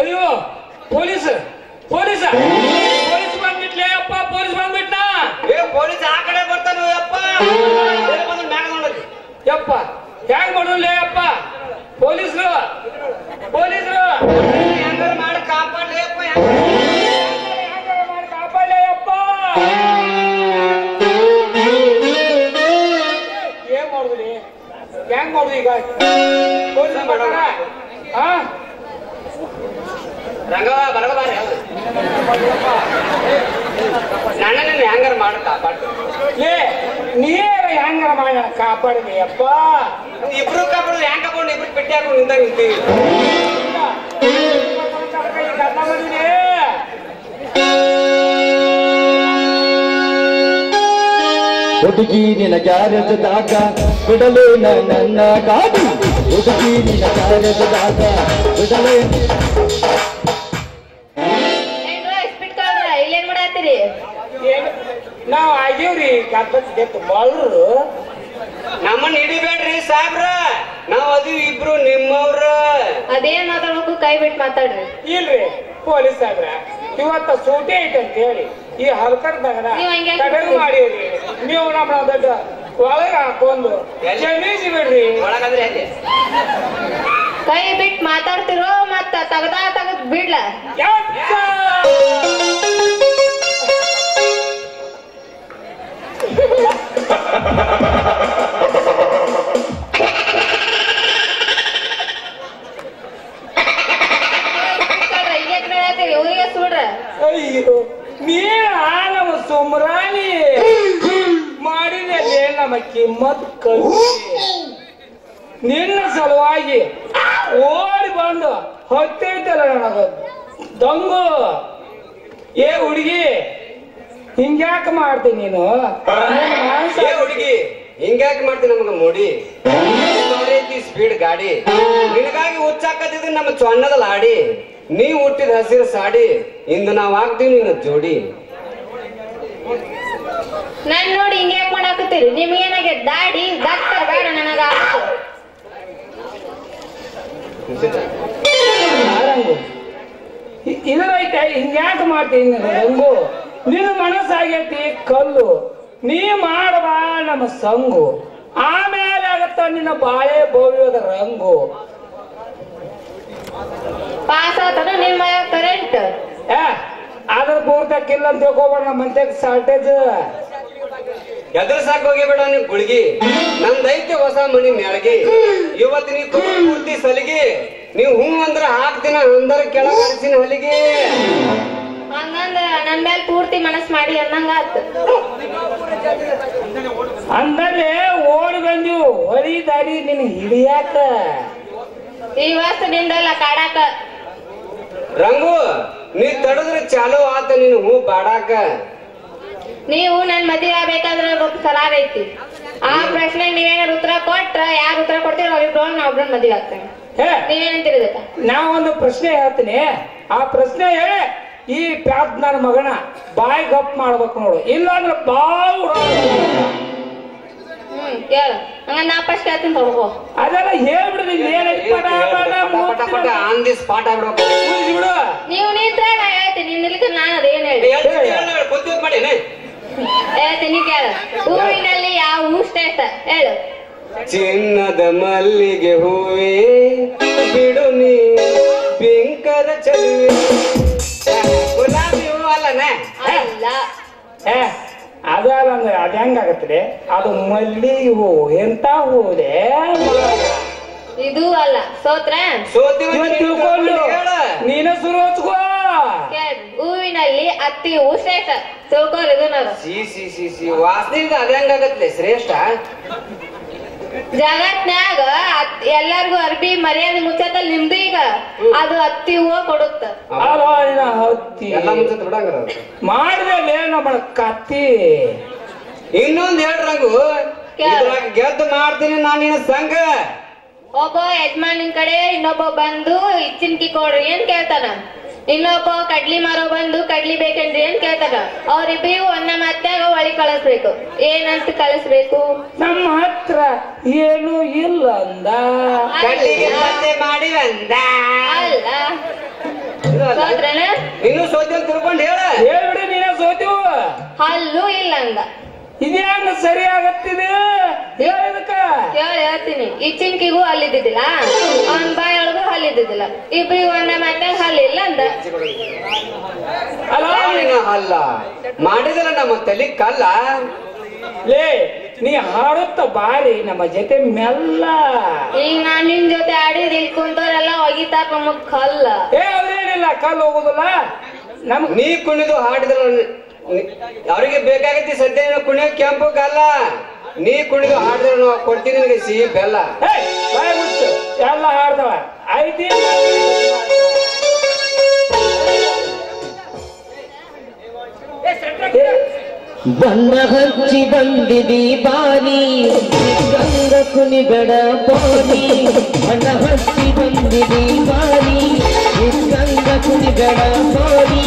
ಅಯ್ಯೋ police police. Police ಬಂದ್ಬಿಟ್ಲೆ ಅಪ್ಪ police ಬಂದ್ಬಿಟ್ನಾ? ಏ ಪೊಲೀಸ್ ಆ ಕಡೆ ಬರ್ತಾನ ಎಲ್ಲಿ ಬಂದು ಮ್ಯಾಗ ನೋಡಲಿ. ಯಪ್ಪ ಹ್ಯಾಂಗ್ ಮಾಡೋಲ್ಲ ಅಪ್ಪ ಪೊಲೀಸ್ರು ಪೊಲೀಸ್ರು. ಹೆಂಗಾರ ಮಾಡಿ ಕಾಪಾಡ್ಲಿ ಅಪ್ಪ ಹ್ಯಾಂಗಾರ ಮಾಡಿ ಕಾಪಾಡ್ಲೆ ಅಪ್ಪ ಏನ್ ಮಾಡುದ್ರಿ? ಹೆಂಗ್ ಮಾಡುದು ಈಗ? ಪೊಲೀಸ್ ಹಾ ರಂಗವ ಬರಗ ಬಾರಿ ನನ್ನ ಹೆಂಗಾರ ಮಾಡಿ ಕಾಪಾಡ್ಲಿ ಲೇ ನೀವೇ ಹೆಂಗಾರ ಮಾಡಿ ಕಾಪಾಡಿದೆ ಅಪ್ಪ. ಇಬ್ರು ಕಾಪಾಡು ಹ್ಯಾಂಗ ಕಾಪಾಡು ಇಬ್ರು ಪೆಟ್ಟಿ ಹಾಕೊಂಡು ನಿಂತ ನಿಂತೀವಿ. ಕರ್ಕೊಂಡ್ ಬಂದಿನಿ ಹುಡುಗಿ ನಿನ ಬಿಡಲೇನ ನನ್ನ ಗಾಡಿ ಹುಡುಗಿ ನಿನ ಗ್ಯಾರೇಜದಾಗ ಬಿಡಲೇ ನಾವ್ ಆಗೇವ್ರಿ ಗಣಪತಿ ತುಂಬಾಳ್ರು ನಮ್ಮನ್ನ ಹಿಡಿಬೇಡ್ರಿ ಸಾಬ್ರ. ನಾವ್ ಅದು ಇಬ್ರು ನಿಮ್ಮವ್ರ. ಅದೇನ್ ಮಾತಾಡ್ಬೇಕು? ಕೈ ಬಿಟ್ಟು ಮಾತಾಡ್ರಿ. ಇಲ್ರಿ ಪೊಲೀಸ್ ಸಾಬ್ರ. ಇವತ್ತ ಸೂಟಿ ಐತೆ ಅಂತ ಹೇಳಿ. ಈ ಹಲ್ಕರ್ ತಡೆದು ಮಾಡಿವ್ರಿ. ನೀವು ನಮ್ಮ ದೊಡ್ಡ ಒಳಗ ಹಾಕೊಂಡು ಎಲ್ಲಿ? ಬಿಡ್ರಿ. ಒಳಗಂದ್ರೆ ಹೇಗೆ ಕೈ ಬಿಟ್ಟು ಮಾತಾಡ್ತಿರೋ ಮತ್ತ ತಗದ ತಗದ್ ಬಿಡ್ಲ. ಅಯ್ಯೋ ನೀನ ನಮ್ಮ ಸುಮ್ರಾಣಿ ಮಾಡಿದಲ್ಲಿ ನಮ್ಮ ಕಿಮ್ಮತ್ ಕಲಿಸಿ ನಿನ್ನ ಸಲುವಾಗಿ ಓಡಿ ಬಂದು ಹೊತ್ತೈತಲ್ಲ ನನಗ. ದೊಂಗು. ಏ ಹುಡುಗಿ. ಹಿಂಗ್ಯಾಕ ಮಾಡ್ತಿ ನೀನು? ಹುಡುಗಿ ಹಿಂಗ್ಯಾಕೆ ಮಾಡ್ತಿ ನಮಗ ಮೋಡಿ ಸ್ಪೀಡ್ ಗಾಡಿ. ನಿನಗಾಗಿ ಹುಚ್ಚಾಕತ್ತಿದ್ ನಮ್ಮ ಚೊಣ್ಣದ ಲಾಡಿ. ನೀ ಹುಟ್ಟಿದ ಹಸಿರು ಸಾಡಿ. ಇಂದು ನಾವ್ ಹಾಕ್ತೀವಿ ನಿನ್ನ ಜೋಡಿ. ನನ್ ನೋಡಿ ಹಿಂಗ್ ಯಾಕೆ ಮಾಡಾಕತ್ತೀರಿ? ನಿಮ್ಗೆ ಏನಾಗೆ ದಾಡಿ ಇದು ಬೇಡ ನನಗ ಆರಂಗು. ಇ- ಇದರೈತೆ ಹಿಂಗ್ಯಾಕ ಮಾಡ್ತೀನಿ ರಂಗು? ನಿನ್ನ ಮನಸ್ಸಾಗೈತಿ ಕಲ್ಲು. ನೀ ಮಾಡಬಾ ನಮ್ಮ ಸಂಗು. ಆಮೇಲೆ ಆಗತ್ತ ನಿನ್ನ ಬಾಳೆ ಭವ್ಯದ ರಂಗು. ಪಾಸ್ ಆತನ ನಿಮ್ಮ ಕರೆಂಟ್ ಅದ್ರ ಪೂರ್ತಕ್ಕಿಲ್ಲ ಅಂತ ತಿಳ್ಕೊಬೇಡ ನಮ್ಮ ಮಂತ್ಯಾಗ ಶಾರ್ಟೇಜ್ ಎದ್ರ ಸಾಕ್ ಹೋಗಿಬೇಡ ನೀ ಗುಳ್ಗಿ. ನಂದೈತೆ ಹೊಸ ಮನಿ ಮ್ಯಾಳ್ಗಿ ಇವತ್ತು ನೀ ಪೂರ್ತಿ ಸಲಿಗಿ. ನೀವ್ ಹ್ಞೂ ಅಂದ್ರ ಹಾಕ್ತೀನ ಅಂದ್ರೆ ಕೆಳಗಿನ ಹಲಿಗೆ. ಹಂಗಂದ ನನ್ ಮೇಲೆ ಪೂರ್ತಿ ಮನಸ್ ಮಾಡಿ ಅನ್ನಂಗ ಅಂದ್ರೆ ಓಡ್ ಓಡಿ ಬಂದಿವು ಹೊರಿ ದಾರಿ ನಿನ್ ಹಿಡಿಯಾಕ. ಈ ವಸ್ತು ನಿಂದಲ್ಲ ಕಾಡಾಕ. ರಂಗು ನೀ ತಡದ್ರ ಚಾಲೋ ಆತ ನೀನು ಹೂ ಬಾಡಾಕ. ನೀವು ನನ್ ಮದ್ವೆ ಆಗ್ಬೇಕಾದ್ರೆ ಒಂದು ಸಲಾರ್ ಐತಿ. ಆ ಪ್ರಶ್ನೆ ನೀವೇನಾರು ಉತ್ತರ ಕೊಟ್ರ ಯಾರು ಉತ್ತರ ಕೊಡ್ತೀರ ಅವ್ರಿಬ್ರು ನಾ ಮದಿ ಮದ್ವೆ ಆಗ್ತೇನೆ ಹೇ ನೀವೇನಂತೀರಿ ನಾ ಒಂದು ಪ್ರಶ್ನೆ ಹೇಳ್ತೀನಿ. ಆ ಪ್ರಶ್ನೆ ಹೇಳಿ. ಈ ಪ್ಯಾದ್ ನನ್ನ ಮಗನ ಬಾಯಿ ಗಪ್ ಮಾಡ್ಬೇಕು ನೋಡು. ಇಲ್ಲಾಂದ್ರೆ ಬಾವು ಅದೆಲ್ಲ ಹೇಳ್ಬಿಡ್ರಿ ಆನ್ ದಿ ಸ್ಪಾಟ್ ಆಗ್ಬಿಡ್ಬೇಕು ಬಿಡು. ನೀವು ನಿಂತ್ರ ನಾ ಹೇಳ್ತೀನಿ. ನಿಲ್ಕ ನಾನು ಅದೇನ್ ಹೇಳಿ. ಮಾಡೇನೆ ಹೇಳ್ತೀನಿ ಕೇಳ. ಹೂವಿನಲ್ಲಿ ಯಾವ ಹೂ ಶ್ರೇಷ್ಠ? ಹೇಳು. ಚಿನ್ನದ ಮಲ್ಲಿಗೆ ಹೂವೇ. ಬಿಡು ನೀ ಬಿಂಕದ ಚೆಲುವೆ ಗುಲಾಬಿ ಹೂ. ಅಲ್ಲನೆ ಅಲ್ಲ ಏ ಅದಲ್ಲ ಅಂದ್ರೆ ಅದ ಹೆಂಗಾಗತ್ತೆ ಅದು ಮಲ್ಲಿಗೆ ಹೂ. ಎಂತ ಹೂದೆ ಇದು? ಅಲ್ಲ. ಸೋತ್ರ? ತಿಳ್ಕೊಂಡು ನೀನು ಶುರು ಹಚ್ಕೋ ಹೂವಿನಲ್ಲಿ ಅತ್ತಿ ಹೂ ಶ್ರೇಷ್ಠ. ತಿಳ್ಕೊರಿ ಇದನ್ನ ಸಿ ಸಿ ಸಿ ಸಿ. ವಾಸನಿಂದ ಅದ ಹೆಂಗಾಗತ್ತೆ ಶ್ರೇಷ್ಠ? ಜಗತ್ನ್ಯಾಗ ಅತ್- ಎಲ್ಲಾರ್ಗು ಅರ್ಬಿ ಮರ್ಯಾದೆ ಮುಚ್ಚತ ನಿಮ್ದು ಈಗ? ಅದು ಅತ್ತಿ ಹೂವ ಕೊಡುತ್ತ. ಹತ್ತಿ. ಮಾಡಿದಲ್ಲಿ ನಮ್ಮ ಕತ್ತಿ? ಇನ್ನೊಂದ್ ಹೇಳ್ರಂಗು ಗೆದ್ದು ಮಾಡ್ತೀನಿ ನಾನಿನ ನಿನ್ನ ಸಂಘ. ಒಬ್ಬ ಯಜಮಾನಿನ ಕಡೆ ಇನ್ನೊಬ್ಬ ಬಂದು ಇಚ್ಚಿನ್ಕಿ ಕೊಡ್ರಿ ಏನ್ ಕೇಳ್ತಾನ? ಇನ್ನೊಬ್ಬ ಕಡ್ಲಿ ಮಾರೋ ಬಂದು ಕಡ್ಲಿ ಬೇಕೇನ್ರಿ ಅಂತ ಕೇಳ್ತಾರ ಅವ್ರಿಬ್ರಿಗೂ ಅನ್ನ ಮಾತ್ಯಾಗ ಒಳಿ ಕಳಿಸ್ಬೇಕು. ಏನಂತ ಕಳಿಸ್ಬೇಕು? ನಮ್ಮ ಹತ್ರ ಏನು ಇಲ್ಲ ಅಂದ. ಕಡ್ಲಿಗೆ ಮತ್ತೆ ಮಾಡಿ ಅಂದ ಅಲ್ಲ. ಅಲ್ಲ. ಸೋತ್ರೇನ? ನೀನು ಸೋತಿ ಅಂತ ತಿಳ್ಕೊಂಡು ಹೇಳ. ಹೇಳ್ಬಿಡಿ ನೀನೇ ಸೋತಿವು ಹಲ್ಲು ಇಲ್ಲ ಅಂದ. ಇದ್ಯಾಂಗ ಸರಿ ಆಗತ್ತಿದೆ ಹೇಳಿದಕ್ಕ ಕೇಳಿ ಹೇಳ್ತೀನಿ. ಈ ಚಿಂಕಿಗೂ ಹಲ್ಲಿದ್ದಿದ್ದಿಲ್ಲ ಅವನ್ ಬಾಯೊಳಗೂ ಹಲ್ಲಿದ್ದಿದ್ದಿಲ್ಲ ಇಬ್ರಿ ಒಂದ ಮಾತಾಗ ಹಲ್ಲಿಲ್ಲ ಅಂದ. ಅಲ್ಲ ಮಾಡಿದ್ರ ನಮ್ಮ ತಲಿ ಕಲ್ಲ. ಲೇ ನೀ ಹಾಡುತ್ತ ಬಾರಿ ನಮ್ಮ ಜೊತೆ ಮೆಲ್ಲ. ಈಗ ನಾನ್ ನಿನ್ ಜೊತೆ ಆಡಿದ್ರೆ ಇಲ್ಲಿ ಕುಂತವ್ರೆಲ್ಲ ಒಗಿತಾರ ನಮಗ್ ಕಲ್ಲ. ಏ ಅವ್ರೇನಿಲ್ಲ ಕಲ್ಲು ಹೋಗುದಿಲ್ಲ? ನಮ್ ನೀ ಕುಣಿದು ಹಾಡಿದ್ರ ಅವ್ರಿಗೆ ಬೇಕಾಗೈತಿ ಸದ್ಯ ಕುಣಿಯೋ ಕೆಂಪು ಗಲ್ಲ? ನೀ ಕುಣಿದು ಹಾಡಿದ್ರೆ ನಾವು ಕೊಡ್ತೀನಿ ನಿನಗೆ ಸಿಹಿ ಬೆಲ್ಲ. ಎಲ್ಲ ಹಾಡ್ದವ ಐತಿ ಏ, ಬಣ್ಣ ಹಚ್ಚಿ ಬಂದಿದಿ ಬಾರಿ ಗಂಗ ಕುನಿ ಬೆಡ ಬಾರಿ ಬಣ್ಣ ಹಚ್ಚಿ ಬಂದಿದಿ ಬಾರಿ ಗಂಗ ಕುಣಿಗಡ ಬೋನಿ.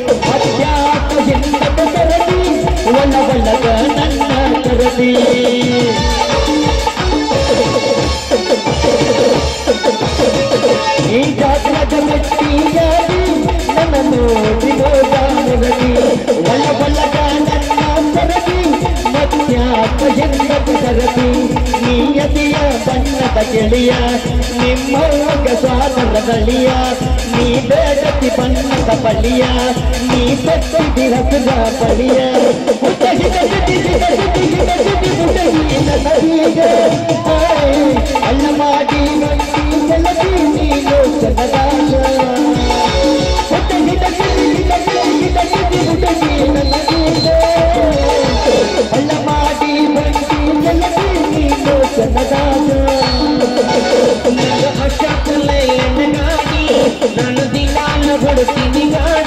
ಮುಗದಿ ಅತ್ಯಾಕ ಹಿಂದಕ ಕರದಿ ಒಳ ಒಳಗ ನನ್ನ ಕರದಿ ಈ ಜಾತ್ರೆಗ ಬೆಟ್ಟಿಯಾಗಿ ನನ್ನ ನೋಡಿ ಮೋಗ ಮುಗದಿ ಒಳ ಒಳಗ ನನ್ನ ಕರದಿ ಮತ್ಯಾಕ ಜನ್ಮದ ಸರತಿ ನೀಯತಿಯ ಬಣ್ಣದ ಗೆಳೆಯ ನಿಮ್ಮವ್ವಗ ಸ್ವಾದರ ಬಳಿಯ ನೀ ಬೇಡತಿ ಬಣ್ಣದ ಬಳಿಯ ನೀ ಪಟ್ಟಿ ಹಸುಗ ಬಳಿಯ ಅಲ್ಲ ಮಾಡಿ ನೀನು ಜನದಾಸ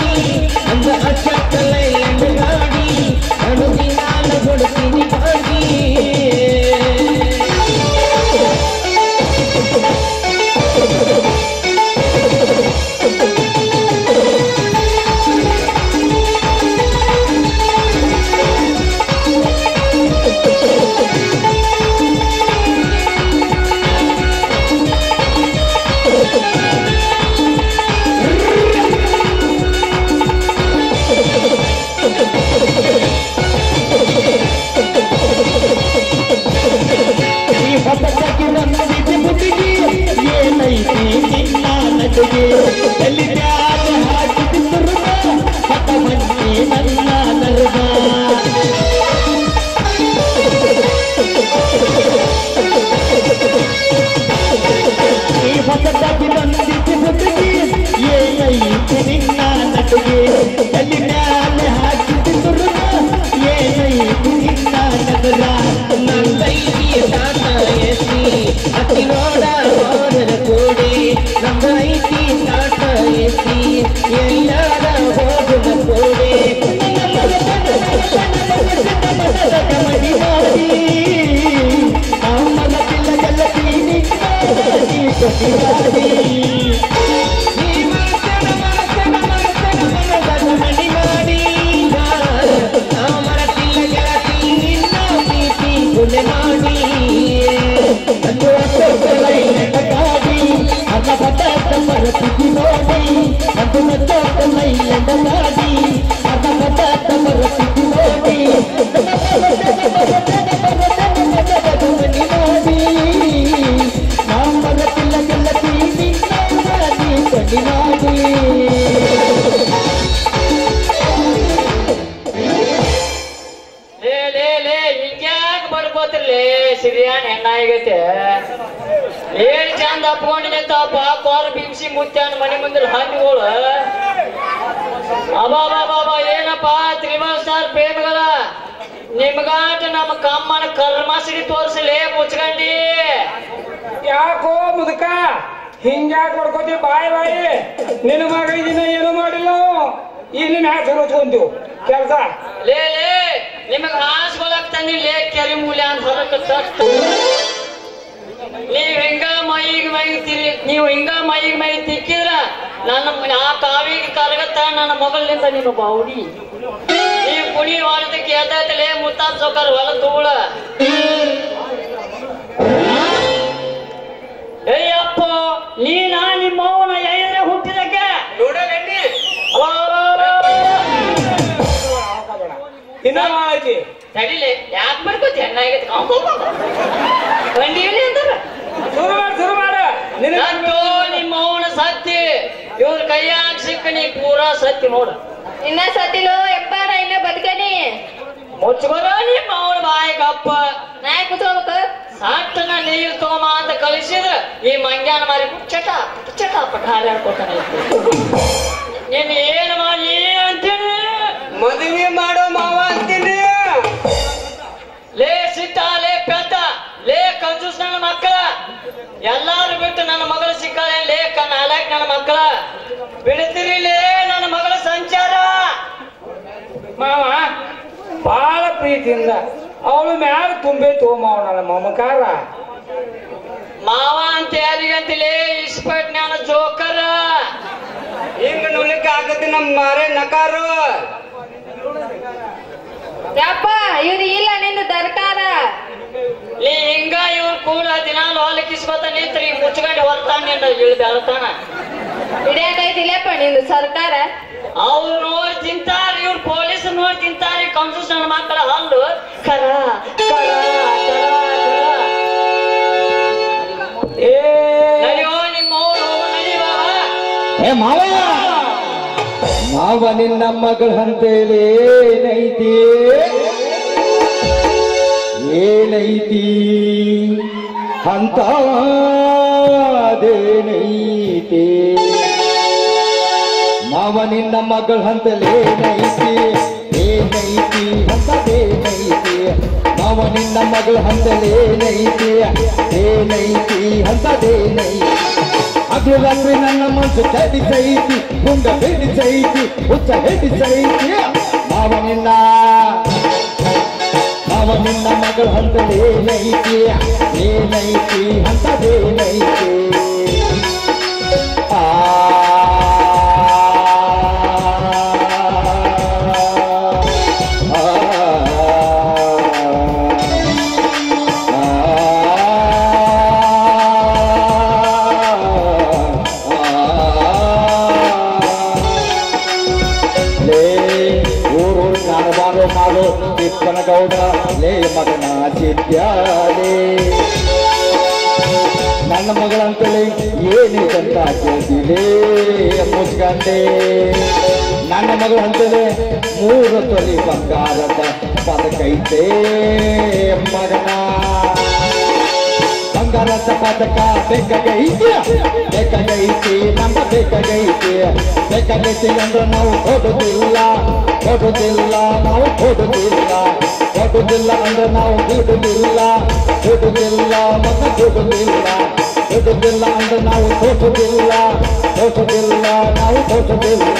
ಹೆಣ್ಣಾಗೈತೆ. ಏನ್ ಚಂದ ಅಪ್ಕೊಂಡು ನಿಂತಪ್ಪ ಕೋರ ಬಿಂಸಿ ಮುತ್ಯಾನ ಮನೆ ಮುಂದೆ ಹಣ್ಣುಗಳು ಅಬಾಬಾಬಾಬ ಏನಪ್ಪ ತ್ರಿವಲ್ ಸಾರ್ ಪ್ರೇಮಗಳ? ನಿಮ್ಗಾಟ ನಮ್ಮ ಕಮ್ಮನ ಕರ್ಮಸಿಡಿ ತೋರಿಸಲೇ ಮುಚ್ಕಂಡಿ. ಯಾಕೋ ಮುದುಕ ಹಿಂಗ್ಯಾಕ್ ಹೊಡ್ಕೋತಿ ಬಾಯಿ ಬಾಯಿ. ನಿನ್ನ ಮಗ ಇದನ್ನ ಏನು ಮಾಡಿಲ್ಲ? ಇನ್ನ ಹ್ಯಾಕ್ ಹೊಚ್ಕೊಂತೀವ್ ಕೆಲಸ? ಲೇ ಲೇ ನಿಮಗ ಹಾಸ್ಕೊಳಕ್ ಲೇ ಕೆರೆ ಮೂಲೆ ಅಂತ ಹೊರಕ ನೀವ್ ಹಿಂಗ ಮೈಗ್ ಮೈ ತಿರಿ ನೀವು ಹಿಂಗ ಮೈಗ್ ಮೈ ತಿಕ್ಕಿದ್ರ ನನ್ನ ಆ ಕಾವಿಗೆ ಕರಗತ್ತ ನನ್ನ ಮೊಬೈಲ್ನಿಂದ ನಿಮ್ಮ ಬಾವುಡಿ. ನೀವು ಕುಣಿ ಹೊಲದ ಎದ್ದಾಯ್ತಲೇ, ಮುತ್ತಾದ ಸೋಕಾರ ಹೊಲ ತೂಳ. ಏಯಪ್ಪ ನೀನಾ ನಿಮ್ಮ ಇನ್ನ ಐತಿ ತಡಿಲೆ ಯಾಕೆ ಬರ್ಕೋತಿ ಹೆಣ್ಣಾಗೈತಿ ಕಂಡಿಲಿ ಅಂತಾರ? ಶುರು ಮಾಡ ಶುರು ಮಾಡ. ನಿಮ್ಮ ಅವನ ಸತ್ತಿ. ಇವ್ರ ಕೈಯಾಗ ಸಿಕ್ಕ ನೀ ಪೂರಾ ಸತ್ತಿ ನೋಡ. ಇನ್ನ ಸತ್ತಿಲು ಎಪ್ಪ ನಾ ಇನ್ನ ಬದುಕನಿ. ಮುಚ್ಕೊರ ನಿಮ್ಮ ಅವನ ಬಾಯಿಗಪ್ಪ ನಾ ಯಾಕ್ ಕುತ್ಕೋಬೇಕು ನೀರು ತೋಮ ಅಂತ ಕಳಿಸಿದ್ರ ಈ ಮಂಗ್ಯಾನ ಮಾರಿ ಚಟ ಚಟ ಪಠಾರ ಹಾರಾಡ್ಕೊತಾನೆ ನಿನ್ನ ಏನು ಮಾಡಿ ಮಾವ ಬಹಳ ಪ್ರೀತಿಯಿಂದ. ಅವಳು ಮ್ಯಾಲ ತುಂಬೇ ತೋಮಾವ ನನ್ನ ಮಮಕಾರ. ಮಾವ ಅಂತ ಯಾರಿಗಂತಿಲೇ ಇಸ್ಪಟ್ ನಾನು ಜೋಕರ. ಹಿಂಗ ನುಲಿಕ್ ಆಗತ್ತೆ ನಮ್ಮ ಮಾರೇ ನಕಾರು. ಯಪ್ಪ ಇವ್ರು ಇಲ್ಲ ನಿಂದು ದರ್ಕಾರ. ನೀ ಹಿಂಗ ಇವ್ರು ಕೂಡ ದಿನಾಲು ಹೊಲಕ್ಕಿಸ್ಕೊತ ನಿಂತ್ರಿ ಮುಚ್ಕೊಂಡು ಹೊರ್ತಾನ ನಿನ್ನ ಇಳ್ದು ಅಳ್ತಾನ ಹಿಡಿಯಾಕೈತಿಲ್ಲಪ್ಪ ನಿಂದು ಸರ್ಕಾರ. ಅವ್ರು ನೋಡಿ ತಿಂತಾರ, ಇವ್ರು ಪೊಲೀಸ್ ನೋಡಿ ತಿಂತಾರೆ ಕನ್ಫ್ಯೂಷನ್ ಮಾತ್ರ ಹಲ್ಲು. ಕರ ಏ. ಮಾವ ನಿನ್ನ ಮಗಳ ಅಂತೇಳಿ ಏನೈತಿ? ಏನೈತಿ? ಅಂತ ಅದೇನೈತಿ ಮಾವ ನಿನ್ನ ಮಗಳ ಹಂತಲೇ ಏನೈತಿ ಅಂತದೇನೈತಿ ಮಾವ ನಿನ್ನ ಮಗಳ ನೈತಿ ಏನೈತಿ ಅಂತದೇನೈತಿ ಅದು ರಾತ್ರಿ ನನ್ನ ಮನಸ್ಸು ಚಡಿಸೈತಿ ಮುಂದ ಹಿಡಿಸೈತಿ ಹುಚ್ಚ ಹಿಡಿಸೈತಿ ನಾವ ನಿನ್ನ ನಾವ ನಿನ್ನ ಮಗಳ ಹಂತಲೇ ಏನೈತಿ ಏನೈತಿ ಲೇ ಊರು ಕಾರಬಾರು ಮಾಡು ತಿಪ್ಪನ ಗೌಡ ಲೇ ಮಗನ ಚಿತ್ಯಾಲೇ. ನನ್ನ ಮಗಳಂತಲೇ ಏನಿದಂತ ಕೇಳ್ತಿಲೇ ಮುಚ್ಕಂಡೆ. ನನ್ನ ಮಗಳಂತಲೇ ಮೂರು ತೊಲಿ ಬಂಗಾರದ ಪದಕೈತೆ ಮಗನ. ಬಂಗಾರದ ಪದಕ ಬೇಕಾಗೈತಿ ಬೇಕಾಗೈತಿ ನಮ್ಮ ಬೇಕಾಗೈತಿ ಬೇಕಾಗೈತಿ ಅಂದ್ರೆ ನಾವು ಕೊಡುದಿಲ್ಲ ಕೊಡುದಿಲ್ಲ ನಾವು ಕೊಡುದಿಲ್ಲ ಕೊಡುದಿಲ್ಲ ಅಂದ್ರೆ ನಾವು ಬಿಡುದಿಲ್ಲ ಬಿಡುದಿಲ್ಲ ಮಗ ಬಿಡುದಿಲ್ಲ ಬಿಡುದಿಲ್ಲ ಅಂದ್ರೆ ನಾವು ತೋಟುದಿಲ್ಲ ತೋಟುದಿಲ್ಲ ನಾವು ತೋಟುದಿಲ್ಲ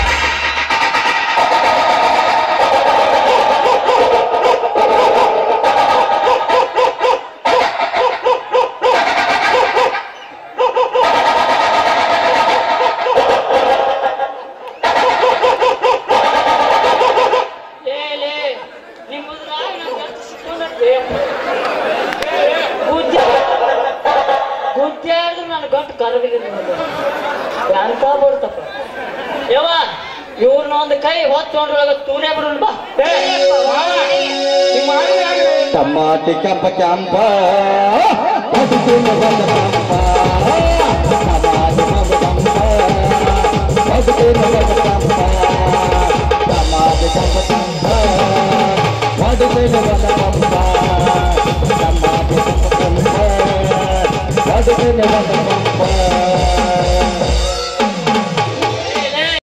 ಇವ್ರನ್ನ ಒಂದು ಕೈ ಹೊತ್ತೊಂಡ್ರೊಳಗ ತೂರೇ ಬಿಡೋಣ ಬಾ ಏ, ಮಾವ, ಹಿಂಗ್ ಮಾಡಿದ್ರೆ ಹೆಂಗ್ರಿ? ಟಮಾಟಿ ಕೆಂಪ ಕೆಂಪ ಬದುಕಿನ ಬಂದ ಕೆಂಪ ಟಮಾಟಿ ಕೆಂಪ ಕೆಂಪ ಬದುಕಿನ ಬಂದ ಕೆಂಪ ಟಮಾಟಿ ಕೆಂಪ ಕೆಂಪ ಬದುಕಿನ ಬಂದ